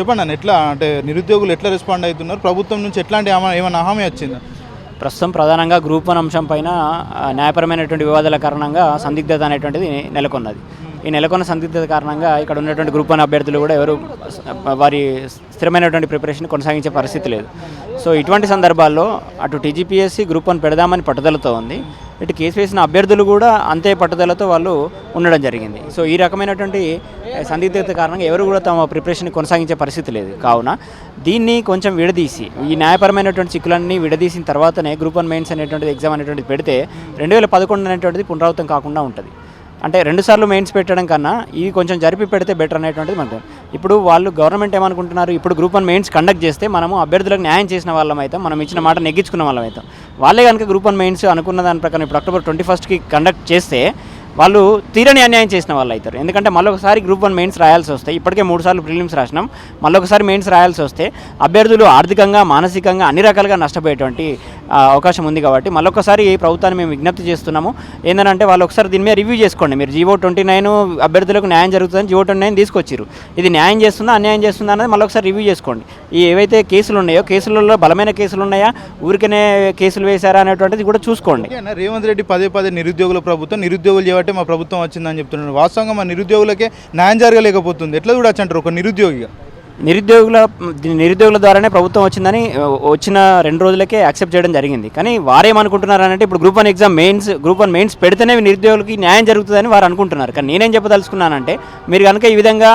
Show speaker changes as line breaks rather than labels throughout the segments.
చెప్పండి అన్న ఎట్లా అంటే నిరుద్యోగులు ఎట్లా రెస్పాండ్ అవుతున్నారు? ప్రభుత్వం నుంచి ఎట్లాంటి ఏమైనా హామీ వచ్చిందా?
ప్రస్తుతం ప్రధానంగా గ్రూప్ వన్ అంశం పైన న్యాయపరమైనటువంటి వివాదాల కారణంగా సందిగ్ధత అనేటువంటిది నెలకొన్నది. ఈ నెలకొన్న సందిగ్ధత కారణంగా ఇక్కడ ఉన్నటువంటి గ్రూప్ వన్ అభ్యర్థులు కూడా ఎవరు వారి స్థిరమైనటువంటి ప్రిపరేషన్ కొనసాగించే పరిస్థితి లేదు. సో ఇటువంటి సందర్భాల్లో అటు టీజీపీఎస్సీ గ్రూప్ వన్ పెడదామని పట్టుదలతో ఉంది. ఇటు కేసు వేసిన అభ్యర్థులు కూడా అంతే పట్టుదలతో వాళ్ళు ఉండడం జరిగింది. సో ఈ రకమైనటువంటి సందిగ్ధత కారణంగా ఎవరు కూడా తమ ప్రిపరేషన్ కొనసాగించే పరిస్థితి లేదు. కావున దీన్ని కొంచెం విడదీసి ఈ న్యాయపరమైనటువంటి చిక్కులన్నీ విడదీసిన తర్వాతనే గ్రూప్ వన్ మెయిన్స్ అనేటువంటిది ఎగ్జామ్ అనేటువంటిది పెడితే రెండు వేల పదకొండు అనేటువంటిది పునరావృతం కాకుండా ఉంటుంది. అంటే రెండుసార్లు మెయిన్స్ పెట్టడం కన్నా ఇది కొంచెం జరిపి పెడితే బెటర్ అనేటువంటిది మనకు ఇప్పుడు వాళ్ళు గవర్నమెంట్ ఏమనుకుంటున్నారు? ఇప్పుడు గ్రూప్ వన్ మెయిన్స్ కండక్ట్ చేస్తే మనము అభ్యర్థులకు న్యాయం చేసిన వాళ్ళం అవుతాం మనం ఇచ్చిన మాట నెగ్గించుకున్న వాళ్ళం అవుతాం వాళ్ళే కనుక గ్రూప్ వన్ మెయిన్స్ అనుకున్న దాని ప్రకారం ఇప్పుడు అక్టోబర్ ట్వంటీ ఫస్ట్కి కండక్ట్ చేస్తే వాళ్ళు తీరని అన్యాయం చేసిన వాళ్ళు అవుతారు ఎందుకంటే మళ్ళొకసారి గ్రూప్ వన్ మెయిన్స్ రాయాల్సి వస్తాయి ఇప్పటికే మూడు సార్లు ప్రిలిమ్స్ రాసినాం మళ్ళొకసారి మెయిన్స్ రాయాల్సి వస్తే అభ్యర్థులు ఆర్థికంగా మానసికంగా అన్ని రకాలుగా నష్టపోయేటువంటి అవకాశం ఉంది కాబట్టి మళ్ళొకసారి ఈ ప్రభుత్వాన్ని మేము విజ్ఞప్తి చేస్తున్నాము. ఏంటంటే వాళ్ళు ఒకసారి దీని మీద రివ్యూ చేసుకోండి. మీరు జీవో ట్వంటీ నైన్ అభ్యర్థులకు న్యాయం జరుగుతుందని జీవో ట్వంటీ నైన్ తీసుకొచ్చారు ఇది న్యాయం చేస్తుందా అన్యాయం చేస్తుందా అనేది మళ్ళీ ఒకసారి రివ్యూ చేసుకోండి. ఈ ఏవైతే కేసులు ఉన్నాయో కేసులలో బలమైన కేసులు ఉన్నాయా ఊరికనే కేసులు వేశారా అనేటువంటిది కూడా చూసుకోండి.
రేవంత్ రెడ్డి పదే పదే నిరుద్యోగుల ప్రభుత్వం నిరుద్యోగులు చేయబట్టి మా ప్రభుత్వం వచ్చిందని చెప్తున్నారు వాస్తవంగా మా నిరుద్యోగులకే న్యాయం జరగలేకపోతుంది. ఎట్లా చూడొచ్చు అంటారు ఒక నిరుద్యోగిగా?
నిరుద్యోగుల నిరుద్యోగుల ద్వారానే ప్రభుత్వం వచ్చిందని వచ్చిన రెండు రోజులకే యాక్సెప్ట్ చేయడం జరిగింది. కానీ వారేమనుకుంటున్నారు అంటే ఇప్పుడు group one exam mains group one mains పెడితేనే నిరుద్యోగులకి న్యాయం జరుగుతుందని వారు అనుకుంటున్నారు. కానీ నేనేం చెప్పదలుచుకున్నానంటే మీరు కనుక ఈ విధంగా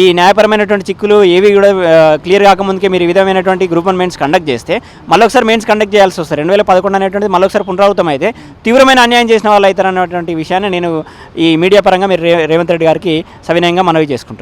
ఈ న్యాయపరమైనటువంటి చిక్కులు ఏవి కూడా క్లియర్ కాకముందుకే మీరు ఈ విధమైనటువంటి గ్రూప్ వన్ మెయిన్స్ కండక్ట్ చేస్తే మళ్ళొకసారి మెయిన్స్ కండక్ట్ చేయాల్సి వస్తుంది. రెండు వేల పదకొండు అనేటువంటిది మళ్ళొకసారి పునరావృతం అయితే తీవ్రమైన అన్యాయం చేసిన వాళ్ళు అవుతారు అనేటువంటి విషయాన్ని నేను ఈ మీడియా పరంగా మీరు రేవంత్ రెడ్డి గారికి సవినయంగా మనవి చేసుకుంటున్నాను.